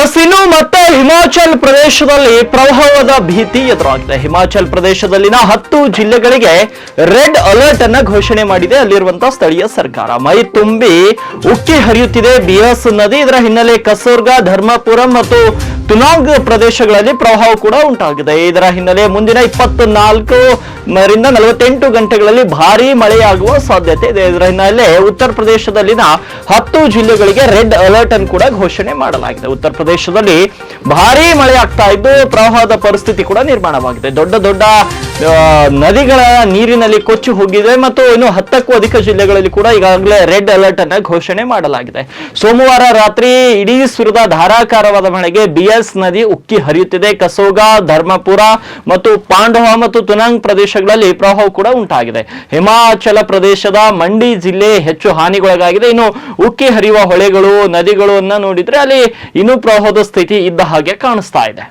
S ಇನ್ನು ಮತ್ತೆ ಹಿಮಾಚಲ್ ಪ್ರದೇಶದಲ್ಲಿ ಪ್ರವಾಹದ ಭೀತಿ ಎದುರಾಗಿದೆ. ಹಿಮಾಚಲ್ ಪ್ರದೇಶದಲ್ಲಿನ ಹತ್ತು ಜಿಲ್ಲೆಗಳಿಗೆ ರೆಡ್ ಅಲರ್ಟ್ ಅನ್ನ ಘೋಷಣೆ ಮಾಡಿದೆ ಅಲ್ಲಿರುವಂತಹ ಸ್ಥಳೀಯ ಸರ್ಕಾರ. ಮೈ ತುಂಬಿ ಉಕ್ಕಿ ಹರಿಯುತ್ತಿದೆ. ಬಿಯಸ್ ನದಿ ಇದರ ಹಿನ್ನೆಲೆ ಕಸೋರ್ಗ, ಧರ್ಮಪುರಂ ಮತ್ತು ತುನಾಂಗ್ ಪ್ರದೇಶಗಳಲ್ಲಿ ಪ್ರವಾಹ ಕೂಡ ಉಂಟಾಗಿದೆ. ಇದರ ಹಿನ್ನೆಲೆ ಮುಂದಿನ ಇಪ್ಪತ್ನಾಲ್ಕು ರಿಂದ ನಲವತ್ತೆಂಟು ಗಂಟೆಗಳಲ್ಲಿ ಭಾರೀ ಮಳೆಯಾಗುವ ಸಾಧ್ಯತೆ ಇದೆ. ಇದರ ಹಿನ್ನೆಲೆ ಉತ್ತರ ಪ್ರದೇಶದಲ್ಲಿನ ಹತ್ತು ಜಿಲ್ಲೆಗಳಿಗೆ ರೆಡ್ ಅಲರ್ಟ್ ಅನ್ನು ಕೂಡ ಘೋಷಣೆ ಮಾಡಲಾಗಿದೆ. ಉತ್ತರ ಪ್ರದೇಶದಲ್ಲಿ ಭಾರೀ ಮಳೆ ಆಗ್ತಾ ಇದ್ದು ಪ್ರವಾಹದ ಪರಿಸ್ಥಿತಿ ಕೂಡ ನಿರ್ಮಾಣವಾಗಿದೆ. ದೊಡ್ಡ ದೊಡ್ಡ ನದಿಗಳ ನೀರಿನಲ್ಲಿ ಕೊಚ್ಚಿ ಹೋಗಿದೆ ಮತ್ತು ಇನ್ನು ಹತ್ತಕ್ಕೂ ಅಧಿಕ ಜಿಲ್ಲೆಗಳಲ್ಲಿ ಕೂಡ ಈಗಾಗಲೇ ರೆಡ್ ಅಲರ್ಟ್ ಅನ್ನ ಘೋಷಣೆ ಮಾಡಲಾಗಿದೆ. ಸೋಮವಾರ ರಾತ್ರಿ ಇಡೀ ಸುರಿದ ಧಾರಾಕಾರವಾದ ಮಳೆಗೆ ಬಿಎಸ್ ನದಿ ಉಕ್ಕಿ ಹರಿಯುತ್ತಿದೆ. ಕಸೋಗ, ಧರ್ಮಪುರ ಮತ್ತು ಪಾಂಡವ ಮತ್ತು ತುನಾಂಗ್ ಪ್ರದೇಶಗಳಲ್ಲಿ ಪ್ರವಾಹ ಕೂಡ ಉಂಟಾಗಿದೆ. ಹಿಮಾಚಲ ಪ್ರದೇಶದ ಮಂಡಿ ಜಿಲ್ಲೆ ಹೆಚ್ಚು ಹಾನಿಗೊಳಗಾಗಿದೆ. ಇನ್ನು ಉಕ್ಕಿ ಹರಿಯುವ ಹೊಳೆಗಳು, ನದಿಗಳು ನೋಡಿದ್ರೆ ಅಲ್ಲಿ ಇನ್ನೂ ಪ್ರವಾಹದ ಸ್ಥಿತಿ ಇದ್ದ ಹಾಗೆ ಕಾಣಿಸ್ತಾ ಇದೆ.